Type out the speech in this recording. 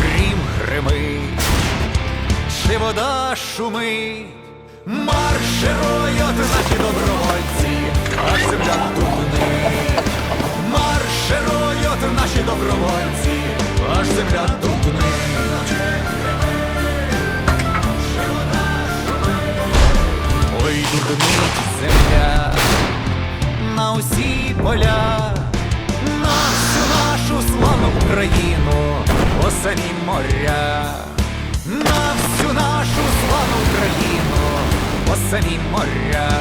грім гримить, чи вода шумить, марш героя, наші добровольці, а земля дубни, марш героя, наші добровольці, аж земля дубни. Ой, дубнить земля. На усі поля. Україну, о самі моря, на всю нашу славну Україну, о самі моря.